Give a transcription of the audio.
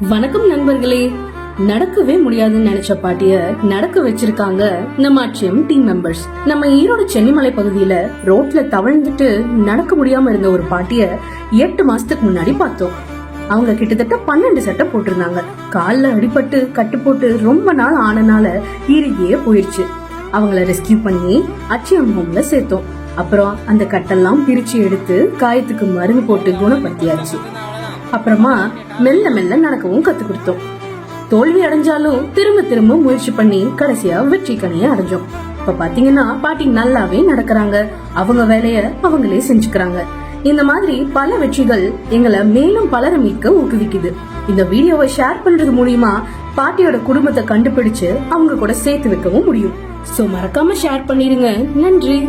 வணக்கம் நண்பர்களே. நடக்கவே முடியாதுன்னு நினைச்ச பாட்டிய நடக்க வச்சிருக்காங்க நம்ம அச்சியம் டீம் மெம்பர்ஸ் நம்ம ஈரோடு சென்னிமலை பகுதியில ரோட்ல தவழ்ந்துட்டு நடக்க முடியாம இருந்த ஒரு பாட்டிய எட்டு மாசத்துக்கு முன்னாடி பார்த்தோம். அவங்க கிட்டத்தட்ட பன்னெண்டு சட்டை போட்டிருந்தாங்க. கால்ல அடிபட்டு கட்டு போட்டு ரொம்ப நாள் ஆனனால இறுகியே போயிருச்சு. அவங்கள ரெஸ்கியூ பண்ணி அச்சியம் ஹோம்ல சேர்த்தோம். அப்புறம் அந்த கட்டெல்லாம் பிரிச்சு எடுத்து காயத்துக்கு மருந்து போட்டு குணப்படுத்தியாச்சு. அப்புறமா மெல்ல மெல்ல நடக்கவும் கத்து கொடுத்தோம். தோல்வி அடைஞ்சாலும் திரும்ப திரும்ப முயற்சி பண்ணி கடைசியா வெற்றி கனியை அடைஞ்சோம். இப்ப பாத்தீங்கன்னா பாட்டி நல்லாவே நடக்கிறாங்க. அவங்க வேலைய அவங்களே செஞ்சுக்கிறாங்க. இந்த மாதிரி பல வெற்றிகள் எங்களை மேலும் பலர மீட்க ஊக்குவிக்குது. இந்த வீடியோவை ஷேர் பண்றது மூலியமா பாட்டியோட குடும்பத்தை கண்டுபிடிச்சு அவங்க கூட சேர்த்து வைக்கவும் முடியும். சோ மறக்காம ஷேர் பண்ணிருங்க. நன்றி.